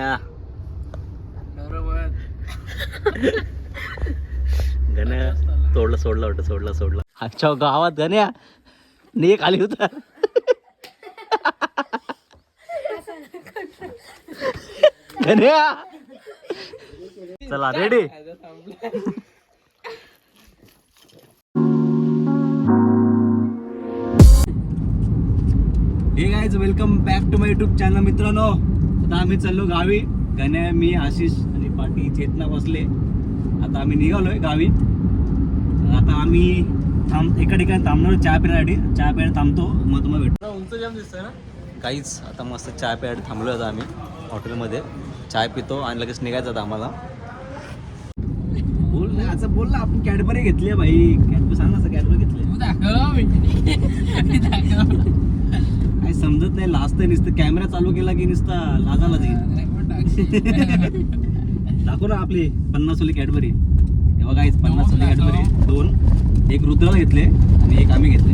गण्या गण्या सोडलं सोडलं वाटतं सोडलं सोडलं अच्छा गावात गण्या ने खाली होता गण्या चला ready hey guys welcome back to my YouTube channel मित्रांनो आता आम्ही चाललो गावी. गण्या मी आशिष आणि पाटी चेतना बसले. आता आम्ही निघालोय गावी. आता आम्ही थांब एका ठिकाणी थांबणार चहा पिण्यासाठी. चहा प्यायला थांबतो. मग तुम्हाला भेटतो उंच जाम दिसतंय ना? काहीच आता मस्त चहा प्यायला थांबलो आता आम्ही हॉटेलमध्ये. चाय पितो आणि लगेच निघायचं आता आम्हाला. बोल ना असं बोल ना आपण कॅडबरी घेतली भाई. कॅडबरी सांग ना असं कॅडबरी घेतली तू दाखव मी दाखव काही समजत नाही लाजतंय नुसतं. कॅमेरा चालू केला की नुसता लाजाला जाईल. दाखव ना आपली पन्नास ओली कॅडबरी तेव्हा काहीच पन्नास ओली कॅडबरी दोन. एक रुद्राला घेतले आणि एक आम्ही घेतले.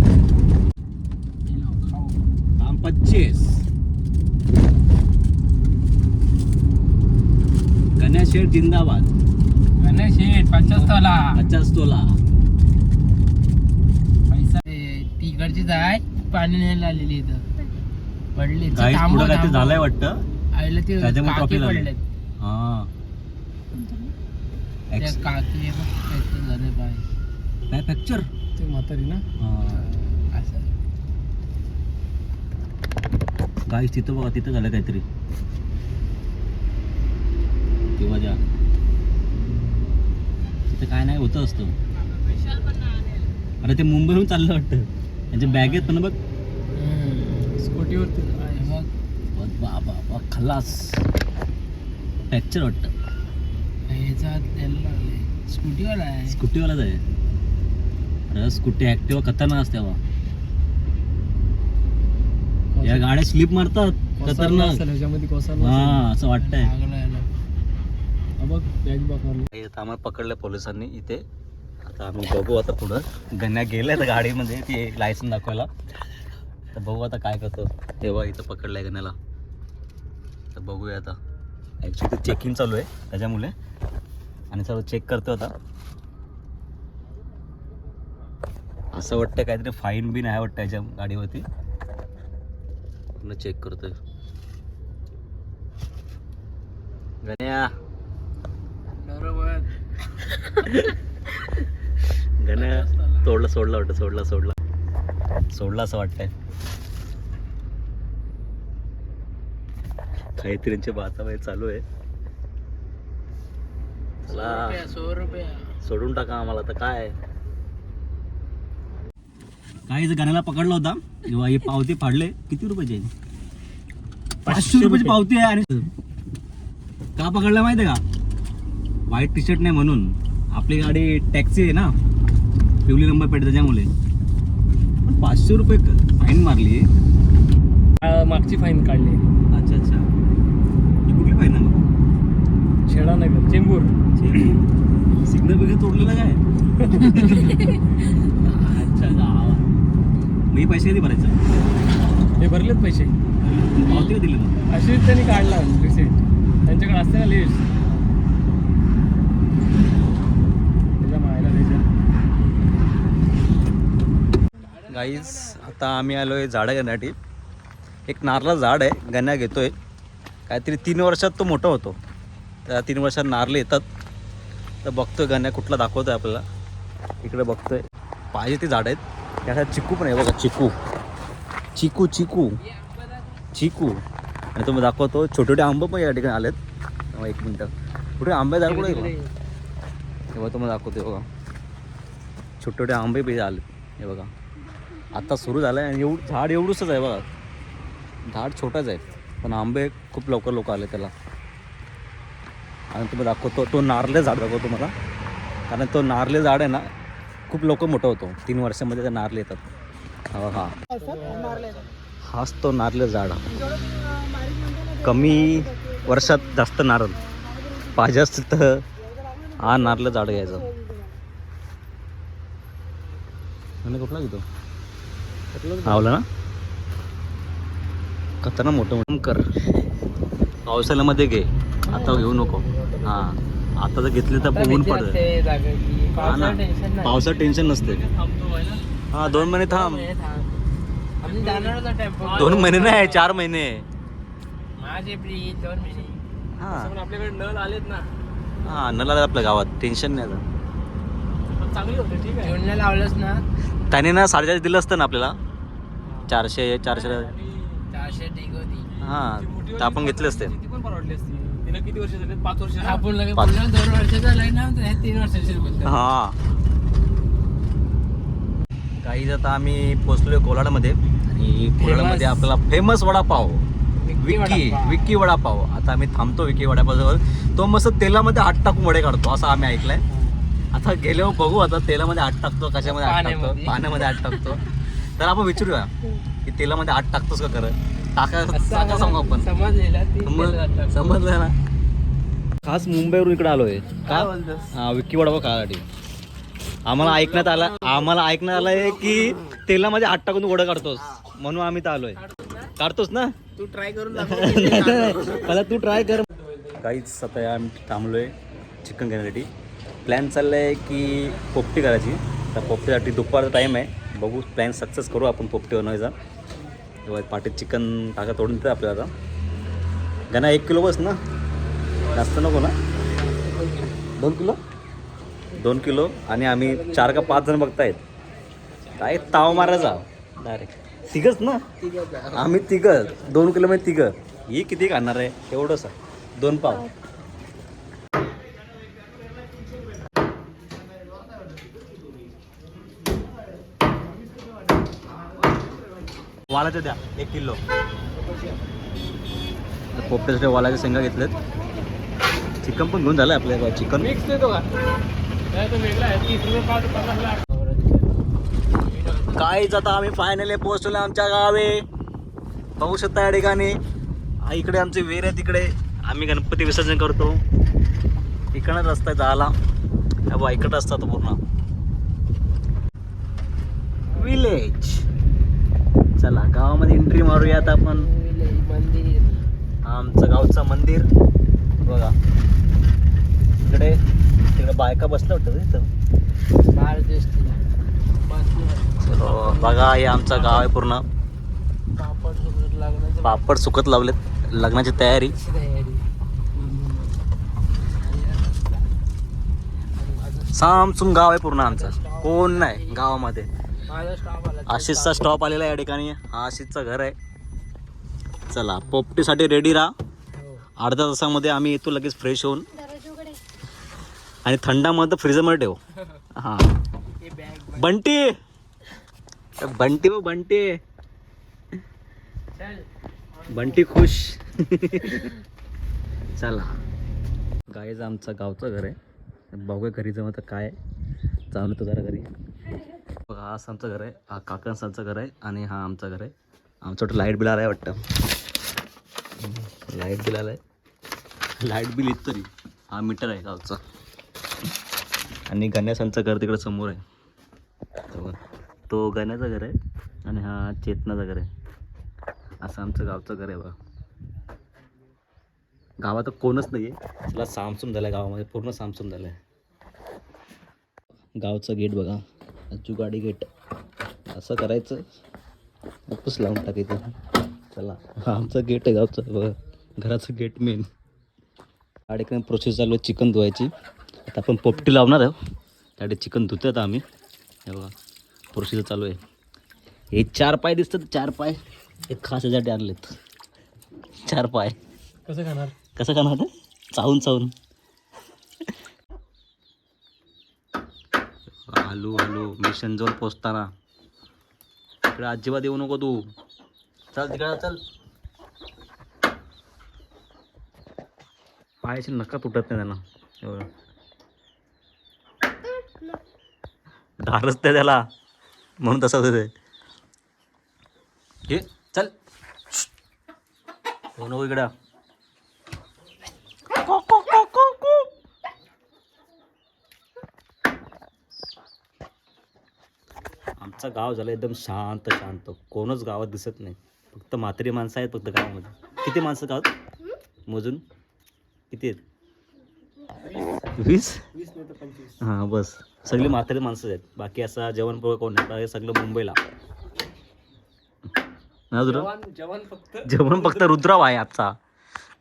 दाम पच्चीस गणेश शेठ जिंदाबाद. गणेश शेठ पंचावत्तरला पचास तोला पैसा तिकडचीच आहे. पाणी न्यायला आलेली इथं. पडले काही पुढं झालंय वाटतं? आईला ते त्याच्यामुळे काकी ट्रॉफी झाली. पडलेत. हा. त्या Ex- काकी हे बघ, काहीतरी झाले पाय काय फ्रॅक्चर ते म्हातारी ना? असं. गाईस तिथं बघा तिथं झालं काहीतरी. किंवा ज्या तिथं काय नाही होतं असतं. अरे ते मुंबईहून चाललं वाटतं. त्यांच्या बॅगेत पण बघ. स्कूटीवरती. मग बघ बाबा बा खल्लास फ्रॅक्चर वाटतं. ह्याचा हात द्यायला लागले स्कूटीवाला आहे. स्कूटीवालाच आहे. अरे स्कूटी ॲक्टिवा खतरनाक असते बा या गाड्या स्लिप मारतात. खतरनाक. ह्याच्यामध्ये हा असं वाटतंय. बघ बॅग बघ आम्हाला पकडलं पोलिसांनी इथे. आता आम्ही बघू आता पुढं. गण्या गेल्या तर गाडीमध्ये ती लायसन दाखवायला. तर बघू आता काय करतो. तेव्हा इथं पकडलंय गण्याला. तर बघूया आता. ॲक्च्युली चेकिंग चालू आहे त्याच्यामुळे. आणि सर्व चेक करतो आता. असं वाटतं काहीतरी फाईन बिन आहे वाटतं याच्या गाडीवरती. पूर्ण चेक करतोय. गण्या. गण्या तोडलं सोडलं वाटतं सोडला सोडला. सोडला असं वाटतंय. काहीतरी त्यांचे बाताबाई चालू आहे. चला. सोडून टाका आम्हाला तर काय काही गाण्याला पकडला होता. जेव्हा ही पावती फाडले. किती रुपयाची पाचशे रुपयाची पावती आहे आणि का पकडलं माहिती आहे का? व्हाईट टी शर्ट नाही म्हणून. आपली गाडी टॅक्सी आहे ना. पिवली नंबर पेट त्याच्यामुळे. पाचशे रुपये फाईन मारली. मागची फाईन काढली. अच्छा अच्छा. ही कुठली फाईन आहे? मग छेडा नगर चेंबूर. सिग्नल बिग्नल तोडलेलं काय? अच्छा. मी पैसे कधी भरायचं? हे भरलेत पैसे. पावती दिली मग. अशीच त्यांनी काढला रिसिट त्यांच्याकडे असते ना लिस्ट त्याच्या मायला त्याच्या गाईज आता आम्ही आलो आहे झाडं घेण्यासाठी एक नारला झाड आहे गण्या घेतोय. काहीतरी तीन वर्षात तो मोठा होतो. त्या तीन वर्षात नारले येतात. तर बघतोय गण्या कुठला दाखवतोय आपल्याला. इकडे बघतोय. पाहिजे ती झाडं आहेत. त्यासाठी चिकू पण आहे बघा चिकू. चिकू चिकू. चिकू. आणि तुम्ही दाखवतो छोटे छोटे आंबं पण या ठिकाणी आलेत. तेव्हा एक मिनटं. कुठे आंबे झाड कुठे बघा? तेव्हा तुम्हाला दाखवतो बघा. छोटे छोटे आंबे पण आलेत. हे बघा. आता सुरू झालं आहे आणि एवढं झाड एवढंच आहे बघा. झाड छोटंच आहे. पण आंबे खूप लवकर लोक आले त्याला. आणि तुम्ही दाखवतो तो नारले झाड दाखवतो मला कारण तो नारले झाड आहे ना खूप लोक मोठं होतो. तीन वर्षामध्ये ते नारले येतात. हा हा. हाच तो नारले झाड. कमी वर्षात जास्त नारळ. पाहिजे असतील तर हा नारळ झाड घ्यायचं. आणि कुठला घेतो? आवला ना? खतरनाक मोठं मोठं. कर. पावसाळ्यामध्ये घे. आता घेऊ नको. हा. आता जर घेतले तर ऊन पडत. हा ना. पावसाळ्यात टेन्शन नाही. पावसात टेन्शन नसते. हा दोन महिने थांब. दोन महिने नाही चार महिने. मार्च एप्रिल दोन महिने. हा. आपल्याकडे नळ आलेत ना. हा नला आपल्या गावात. टेन्शन नाही आता. चांगली होते ठीक आहे. लावलंस ना? त्याने ना साडेचारशे दिलं असतं ना आपल्याला. चारशे चारशे चारशे ठीक होती. हा आपण घेतले असते. ती पण परवडली असती. तिला किती वर्ष झाले? पाच वर्ष आपण लगे पाच. बोललो दोन वर्षाचा लग्न ना हे तीन वर्षाचे बोलतो. हा. काही आता आम्ही पोचलोय कोलाडमध्ये. आणि कोलाडमध्ये आपल्याला फेमस वडापाव. विक्की विक्की वडापाव. आता आम्ही थांबतो विक्की वडापावजवळ. तो मस्त तेलामध्ये हात टाकून वडे काढतो असं आम्ही ऐकलंय. आता गेल्यावर बघू आता तेलामध्ये हात टाकतो कशामध्ये हात टाकतो? पाण्यामध्ये. पाण्यामध्ये हात टाकतो. तर आपण विचारूया की तेलामध्ये हात टाकतोस का खरं? टाका टाका सांगू आपण. समजलेला समजलं ना? खास मुंबईवरून इकडे आलोय. काय बोलतोस? हा विक्की वडापाव खाण्यासाठी आम्हाला ऐकण्यात आलं आम्हाला ऐकण्यात आलंय की तेलामध्ये हात टाकून वडं काढतोस. म्हणून आम्ही तर आलोय. काढतोस ना? तू ट्राय करून मला तू ट्राय कर. काहीच आता आम्ही थांबलोय चिकन घेण्यासाठी. प्लॅन चाललाय की पोपटी करायची. तर पोपटीसाठी दुपारचा टाईम आहे. बघू प्लॅन सक्सेस करू आपण पोपटी बनवायचा तेव्हा पाटीत चिकन टाका तोडून देतं आपल्याला आता. गणा एक किलो बस ना. जास्त नको ना. दोन किलो? दोन किलो आणि आम्ही चार का पाच जण बघतायत. काय ताव मारायचा डायरेक्ट तिघच ना? आम्ही तिघं. दोन किलो मध्ये तिघं. ही किती खाणार आहे? एवढंच दोन पाव. वालाच्या द्या एक किलो. पोपट्यासाठी वालाच्या शेंगा घेतल्यात. चिकन पण घेऊन झालं आपल्या चिकन. मिक्स देतो का? काहीच आता आम्ही फायनली पोहोचलो आमच्या गावी. बघू शकता या ठिकाणी. इकडे आमचे वेर आहे तिकडे. आम्ही गणपती विसर्जन करतो. इकडं रस्ता आहे जायला. हा बघा इकडं रस्ता तो पूर्ण. विलेज चला गावामध्ये एंट्री मारूया आता आपण. मंदिर हा आमचं गावचं मंदिर. बघा. इकडे तिकडे बायका बसल्या बाहेर दिसते चलो बघा हे आमचं गाव आहे पूर्ण. पापड सुकत लावलेत. लग्नाची तयारी. सामसूम गाव आहे पूर्ण आमचं. कोण नाही गावामध्ये. आशिषचा स्टॉप आलेला आहे या ठिकाणी. हा आशिषचं घर आहे. चला पोपटीसाठी रेडी राहा. हो. अर्ध्या तासामध्ये आम्ही येतो लगेच फ्रेश होऊन. आणि थंडामध्ये फ्रीजरमध्ये ठेव. हां. हे बॅग बंटी! बंटी हो बंटी. चल. बंटी खुश. चला. गाईज आमचं गावचं घर आहे. बघूया घरी जाऊ तर काय? जाऊन येतो जरा घरी. बघा हा असं आमचं घर आहे. हा काकांचं घर आहे आणि हा आमचं घर आहे. आमचं वाटतं लाइट बिल आलं आहे वाटतं. लाइट बिल आलं आहे लाइट बिल येत तरी. हा मीटर आहे गावचा. आणि गण्यासांचं घर तिकडं समोर आहे. तो तो गण्याचं घर आहे आणि हा चेतनाचं घर आहे. असं आमचं गावचं घर आहे बघा. गावात कोणच नाही आहे त्याला सामसूम झालं आहे गावामध्ये. पूर्ण सामसूम झालं आहे गावचं गेट बघा. जुगाडी गेट. असं करायचं. वापस लावून टाकायचं. चला. हा आमचं गेट आहे गावचं. बघा घराचं गेट मेन गाडीकडे प्रोसेस चालू आहे. चिकन धुवायची. आता आपण पोपटी लावणार आहे त्यासाठी चिकन धुतो आता आम्ही. हे बघा. प्रोसिजर चालू आहे. हे चार पाय दिसतात. चार पाय एक खास यासाठी आणलेत. चार पाय. कसं खाणार? कसं करणार ते चावून चावून. हलू हलू. मिशन जवळ पोचताना. इकडे अजिबात येऊ नको तू. चल तिकडे चल. पायाचे नका तुटत नाही त्यांना एवढं. धारच ते त्याला. म्हणून तसं होतं ते. हे चल. हो नको इकडं. आमचं गाव झालं एकदम शांत शांत. कोणच गावात दिसत नाही. फक्त म्हातारी माणसं आहेत फक्त गावामध्ये. किती माणसं गावात? मोजून? किती आहेत? वीस? हां बस. सगळी म्हातारी माणसं आहेत. बाकी असं जेवण पोळ कोण नाही. हे सगळं मुंबईला. जवान जवान फक्त. जेवण फक्त रुद्राबाई आहे आजचा.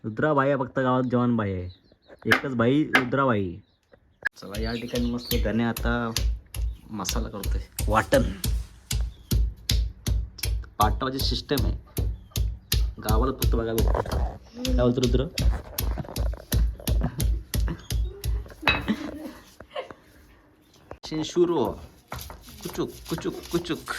रुद्राबाई आहे फक्त गावात जवानबाई आहे. एकच बाई रुद्राबाई. चला या ठिकाणी मस्त गणे आता मसाला करतोय. वाटण. पाटावाची सिस्टम आहे. गावाला फक्त बघायला काय बोलतो रुद्र? शिंशुरो हो. कुचुक कुचुक कुचुक.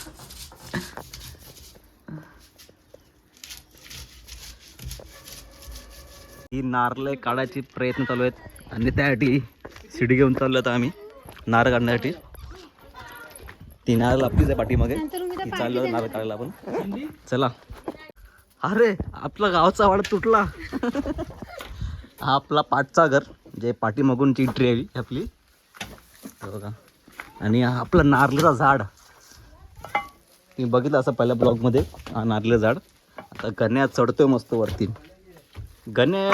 ही नारळ काढायची प्रयत्न चालू आहेत. आणि त्यासाठी शिडी घेऊन चाललो आता आम्ही. नारळ काढण्यासाठी. ती नारळ आपलीच आहे पाठीमागे. ती चाललो नारळ काढायला आपण. चला. अरे आपला गावचा वाडा तुटला. हा आपला पाठचा घर जे पाठीमागूनची ट्री आहे आपली. बघा. आणि आपला नारळाचा झाड. मी बघितलं असं पहिल्या ब्लॉगमध्ये हा नारळ झाड. आता गण्या चढतोय मस्त वरती. गणे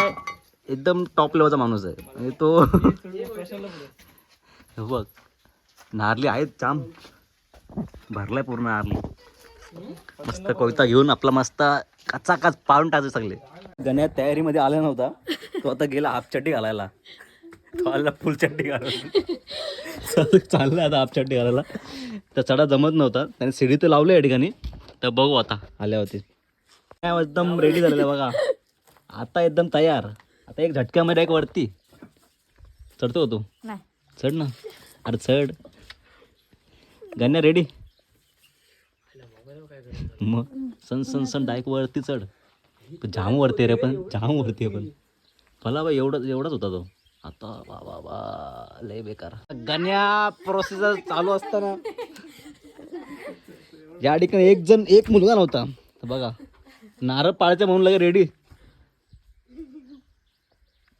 एकदम टॉप लेवलचा माणूस आहे. म्हणजे तो बघ. नारली आहेत जाम भरलाय पूर्ण नारली मस्त कविता घेऊन आपला मस्त काचा काच पाळून टाकले सगळे. गण्या तयारीमध्ये आला नव्हता. तो आता गेला हाफ चड्डी घालायला. तो आला फुल चड्डी घालायला चालला आता हाफ चड्डी घालायला. तर चढा जमत नव्हता. त्याने शिडी तर लावली या ठिकाणी. तर बघू आता आल्यावरती. काय एकदम रेडी झालेलं बघा. आता एकदम तयार. आता एक झटक्यामध्ये एक वरती. चढतो तू? चढ ना. अरे चढ. गण्या रेडी मग सन सन सन डायरेक्ट वरती चढ. जाम वरती आहे रे पण जाम वरती आहे पण. मला बा एवढं एवढाच होता तो. आता वा वा वा लय बेकार. गण्या प्रोसेसर चालू असताना. या ठिकाणी एक जण एक मुलगा नव्हता. तर बघा नारळ पाळायचं म्हणून लगे रेडी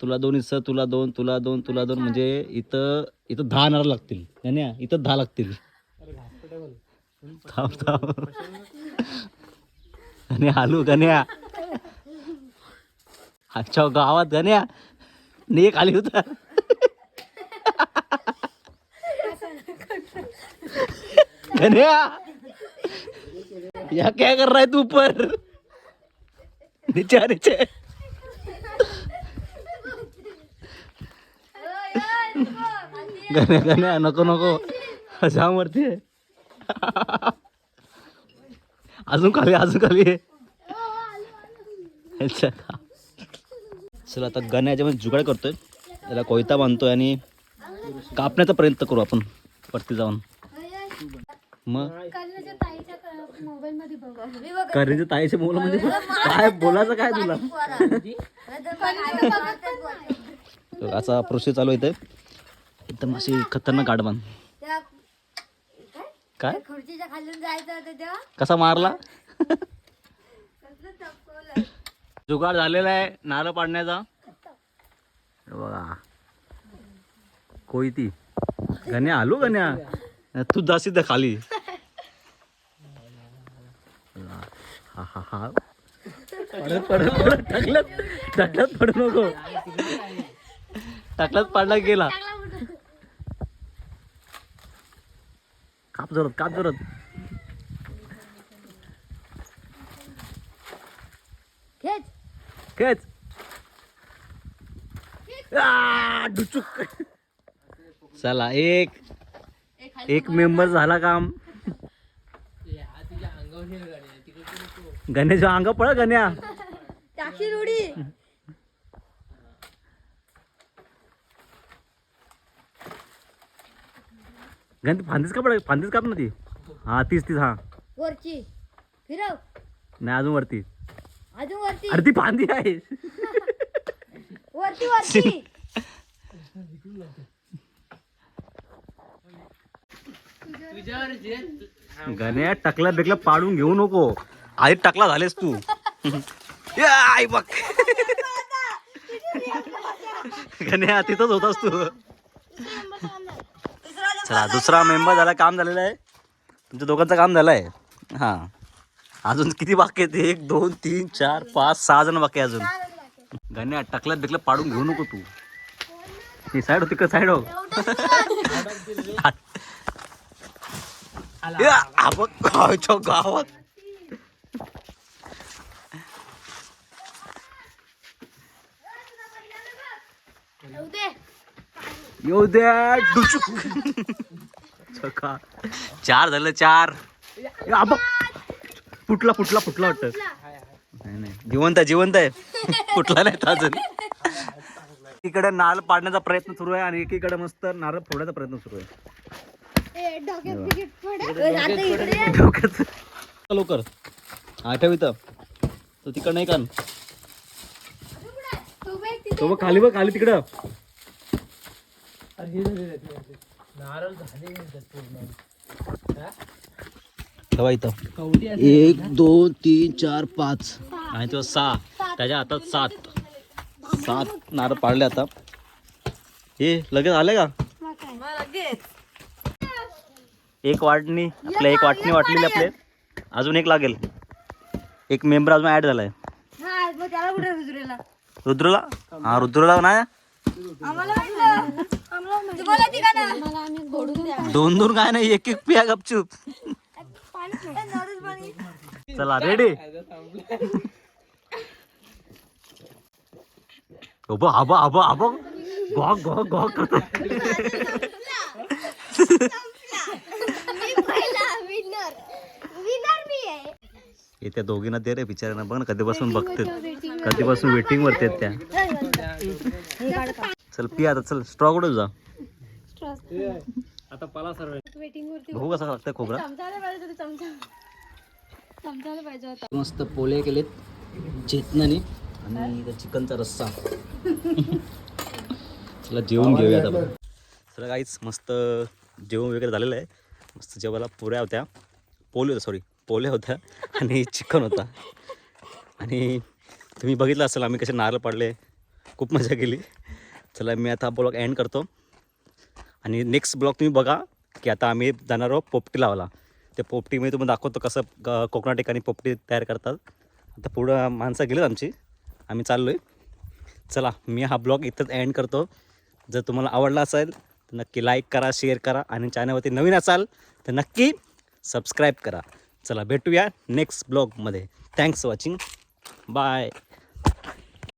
तुला दोन हिस्सा तुला दोन तुला दोन तुला दोन म्हणजे इथं इथं दहा नारळ लागतील. गण्या इथं दहा लागतील. थांब थांब. गण्या आलू गण्या. अच्छा गावात गण्या. ने खाली होता. गण्या. या क्या कर रहा है तू ऊपर नीचे आ, नीचे. गण्या गण्या नको नको. जाम वरती आहे. अजून खाली अजून खाली. चला आता गण्याच्या मध्ये जुगाड करतोय. त्याला कोयता बांधतोय आणि कापण्याचा प्रयत्न करू आपण. वरती जाऊन. मग कर्णाच्या ताईच्या मोबाईल मध्ये म्हणजे काय बोलायचं काय तुला? असा प्रोसेस चालू आहे इथे. एकदम अशी खतरनाक गाड बांध. काय? खुर्चीच्या खालून जायचं होतं तेव्हा? कसा मारला? कसलं चपकवलं जुगाड झालेला आहे नारळ पाडण्याचा. हे बघा. कोयती. गण्या आलो गण्या? तू जाशील त्या खाली. हा हा हा. पडत पडत पडत टाकल्यात टाकल्यात पडू नको. टाकल्यात पाडला गेला. काप जोरात काप जोरात. खेच. खेच. डुचुक चला एक. एक मेंबर झाला काम. गण्याच्या अंग पळ गण्या टाकी रुडी गण ती फांदीच का पड फांदीच काप ना ती. हा तीच तीच हा. वरची. फिरव. नाही अजून वरती. अजून वरती. अरे ती फांदी आहे. वरती वरती. गण्या टकला बिकला पाडून घेऊ नको. आधी टकला झालेस तू. आई बघ. गण्या तिथंच होतास तू. चला दुसरा मेंबर झाला काम झालेलं आहे. तुमच्या दोघांचं काम झालं आहे हां. अजून किती बाकी आहेत? एक दोन तीन चार पाच सहा जण बाकी अजून. गाण्या टकल्यात बिकल्यात पाडून घेऊ नको तू. हे साईड हो तिकडे साईड हो. गावात येऊ दे येऊ द्या. डुचुक चका चार झालं चार. फुटला फुटला फुटला वाटत. नाही नाही. जिवंत आहे जिवंत आहे. फुटला नाही अजून. एकीकडे नारळ पाडण्याचा प्रयत्न सुरू आहे आणि एकीकडे मस्त नारळ फोडण्याचा प्रयत्न सुरू आहे. ये. डोक्यात. लवकर. हा ठेव इथं. तो तिकडं नाही का? तू बघ. तो बघ खाली नारळ झाले पूर्ण. हा? ठेवा इथं. एक दोन तीन चार पाच. आणि तो सहा. त्याच्या हातात सात. सात नारळ पाडले आता. हे लगेच आले का? एक वाटणी आपल्या एक वाटणी वाटलेली आपले. अजून एक लागेल. एक मेंबर अजून ऍड झालाय. हा मग त्याला कुठे रुजरेला रुद्रला? हा रुद्रला नाही? आम्हाला वाटलं दोन दोन काय नाही एक एक पिया गपचूप. चला रेडी अबा आबा आबा आबा गॉ गॉ गॉ करतो त्या दोघींना दे रे बिचाऱ्यांना. बघ ना कधीपासून बघते कधीपासून वेटिंग वरती त्या. चल पी आता चल स्ट्रॉ कुठे तुझा? आता पला सर्व. बघू. कसा लागतंय खोबरा? चमचाला पाहिजे होता चमचा. चमचाला पाहिजे होता. मस्त पोले केलेत चेतनाने आणि चिकनचा रस्सा. चला जेवून घेऊया आता. चला काहीच मस्त जेवण वगैरे झालेलं आहे. मस्त जेवायला पुऱ्या होत्या. पोले होत्या सॉरी पोले होत्या आणि चिकन होता. आणि तुम्ही बघितलं असेल आम्ही कसे नारळ पाडले. खूप मजा केली. चला मी आता ब्लॉग एंड करतो. आणि नेक्स्ट ब्लॉग तुम्ही बघा की आता आम्ही जाणार आहोत पोपटी लावायला. ते पोपटी मी तुम्हाला दाखवतो कसं कोकणा ठिकाणी पोपटी तयार करतात. आता पुढं माणसं गेलीत आमची. आम्ही चाललो आहे चला मी हा ब्लॉग इथंच एंड करतो. जर तुम्हाला आवडला असेल तर नक्की लाईक करा शेअर करा आणि चॅनलवरती नवीन असाल तर नक्की सबस्क्राईब करा. चला भेटूया नेक्स्ट ब्लॉगमध्ये. Thanks watching bye